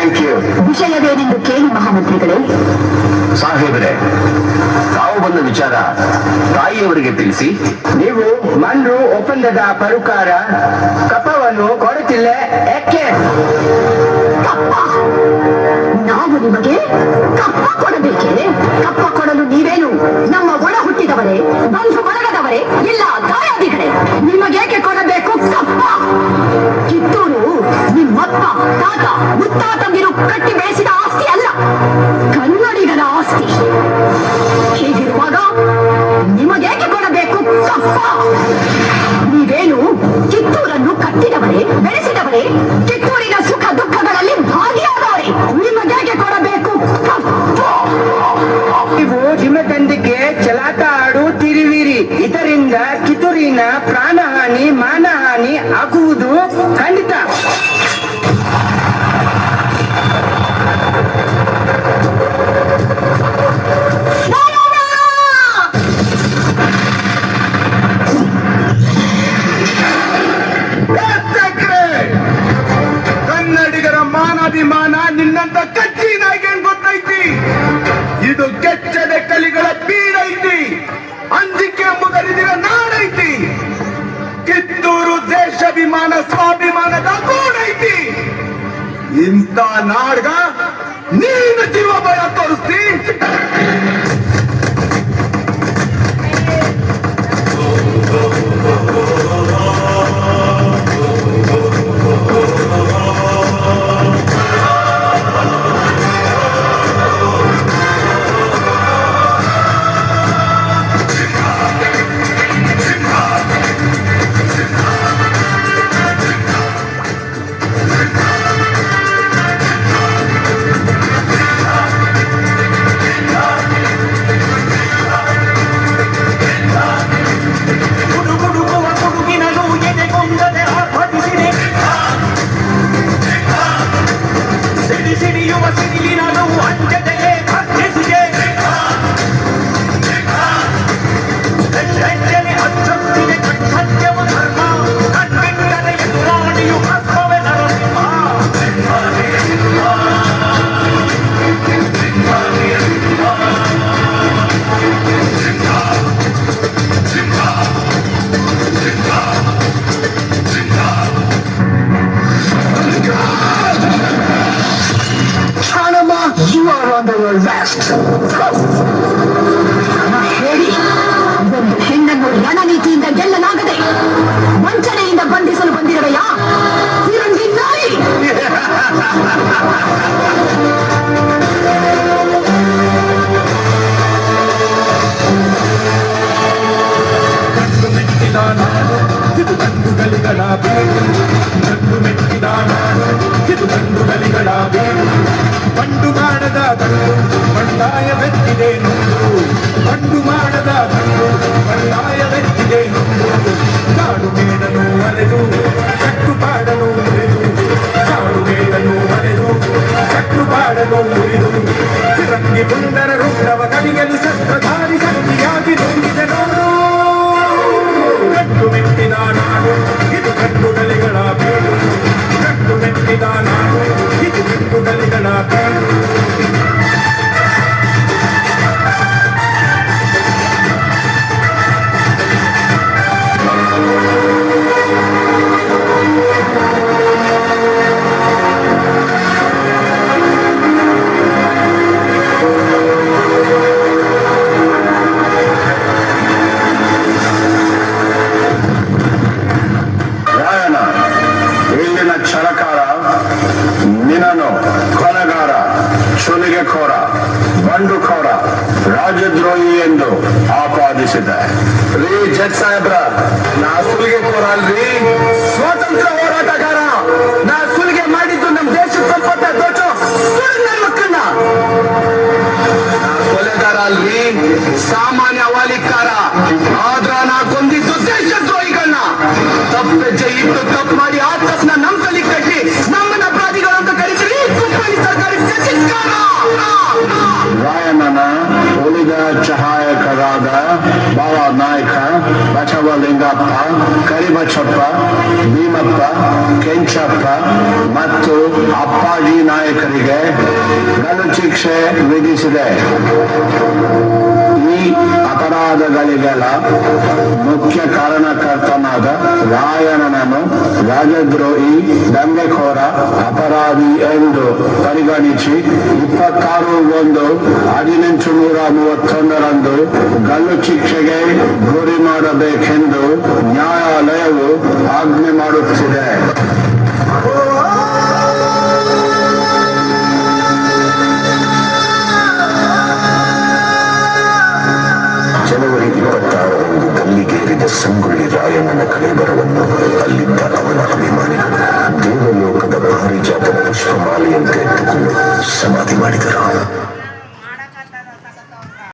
Thank you ವಿಷಯವೇನೆಂದು ಕೇಳಿ ಮಹಾಮಂತ್ರಿಗಳೇ. ಸಾಹೇಬ್ರೆ ತಾವು ಬಂದ ವಿಚಾರ ತಾಯಿಯವರಿಗೆ ತಿಳಿಸಿ. ನೀವು ಮಣ್ಣು ಒಪ್ಪಂದದ ಪರುಕಾರ ಕಪವನ್ನು ಕೊಡುತ್ತಿಲ್ಲ ಯಾಕೆ? ಕಪ್ಪ. ನಾವು ನಿಮಗೆ ಕಪ್ಪ ಕೊಡಬೇಕೆ? ಕಪ್ಪ ಕೊಡಲು ನೀವೇನು ನಮ್ಮ ಒಳ ಹುಟ್ಟಿದವರೇ ಬಂಧು ಬಳಗದವರೇ ಇಲ್ಲ ದಾಯಾದಿಗಳೇ ನಿಮಗೇಕೆ ಕೊಡಬೇಕು ಕಪ್ಪ? ಕಟ್ಟಿ ಬೆಳೆಸಿದ ಆಸ್ತಿ ಅಲ್ಲ. ಕನ್ನಡಿಗರ ಆಸ್ತಿ. ಹೀಗಿರುವಾಗ ನಿಮಗೇಕೆ ಕೊಡಬೇಕು ಕಪ್ಪ. ನೀವೇನು ಕಿತ್ತೂರನ್ನು ಕಟ್ಟಿದವರೇ, ಬೆಳೆಸಿದವರೇ, ಕಿತ್ತೂರಿನ ಸುಖ ದುಃಖಗಳಲ್ಲಿ ಭಾಗಿಯಾದವರೇ? ನಿಮಗೇಕೆ ಕೊಡಬೇಕು ನೀವು ತಂದಿಗೆ ಚಲಾಟ ಆಡುತ್ತಿರುವಿರಿ ಇದರಿಂದ ಕಿತ್ತೂರಿನ ಪ್ರಾಣಹಾನಿ, ಮಾನಹಾನಿ ಆಗುವುದು ಖಂಡಿತ. ಮಾನಾಭಿಮಾನ ನಿನ್ನಂತ ಕಚ್ಚಿ ನಾಯಿಗೆ ಗೊತ್ತೈತಿ? ಇದು ಕೆಚ್ಚದ ಕಲಿಗಳ ಬೀಡೈತಿ ಅಂಜಿಕೆ ಮುದರಿದಿರ ನಾಡೈತಿ. ಕಿತ್ತೂರು ದೇಶಾಭಿಮಾನ, ಸ್ವಾಭಿಮಾನದ ಗೂಡೈತಿ ಇಂಥ ನಾಡ್ಗ ನೀನು ಜೀವ ಭಯ ತೋರಿಸ್ತಿ. వసిగిలినను అంటే ಬಂಡುಖೋರ ರಾಜದ್ರೋಹಿ ಎಂದು ಆಪಾದಿಸಿದೆ. ರೀ ಜಡ್ ಸಾಹೇಬ್ರ ನಾ ಸುಲಿಗೆ ಕೋರಲ್ರಿ ಸ್ವಾತಂತ್ರ್ಯ ಸಹಾಯಕರಾದ ಬಾಬಾ ನಾಯಕ, ಬಸವಲಿಂಗಪ್ಪ ಕರಿಬಚ್ಚಪ್ಪ ಭೀಮಪ್ಪ, ಕೆಂಚಪ್ಪ ಮತ್ತು ಅಪ್ಪಾಜಿ ನಾಯಕರಿಗೆ ಗಲ್ಲು ಶಿಕ್ಷೆ ವಿಧಿಸಿದೆ. ಈ ಅಪರಾಧಗಳಿಗೆಲ್ಲ ಮುಖ್ಯ ಕಾರಣಕರ್ತನಾದ ರಾಯಣನನ್ನು ರಾಜದ್ರೋಹಿ ದಂಗೆಖೋರ ಅಪರಾಧಿ ಎಂದು ಪರಿಗಣಿಸಿ ಇಪ್ಪತ್ತಾರು ಒಂದು ಹದಿನೆಂಟು ನೂರ ಮೂವತ್ತೊಂದರಂದು ಗಲ್ಲು ಶಿಕ್ಷೆಗೆ ಗುರಿ ಮಾಡಬೇಕೆಂದು ನ್ಯಾಯಾಲಯವು ಆಜ್ಞೆ ಮಾಡುತ್ತಿದೆ. ಸಂಗೊಳ್ಳಿ ರಾಯಣ್ಣನ ಕಲೆಬರವನ್ನು ಅಲ್ಲಿದ್ದ ಅವನ ಅಭಿಮಾನಿಗಳು ದೇವಲೋಕದ ಪಾರಿಜಾತ ಪುಷ್ಪಮಾಲೆಯಂತೆ ಎತ್ತುಕೊಂಡು ಸಮಾಧಿ ಮಾಡಿದರು.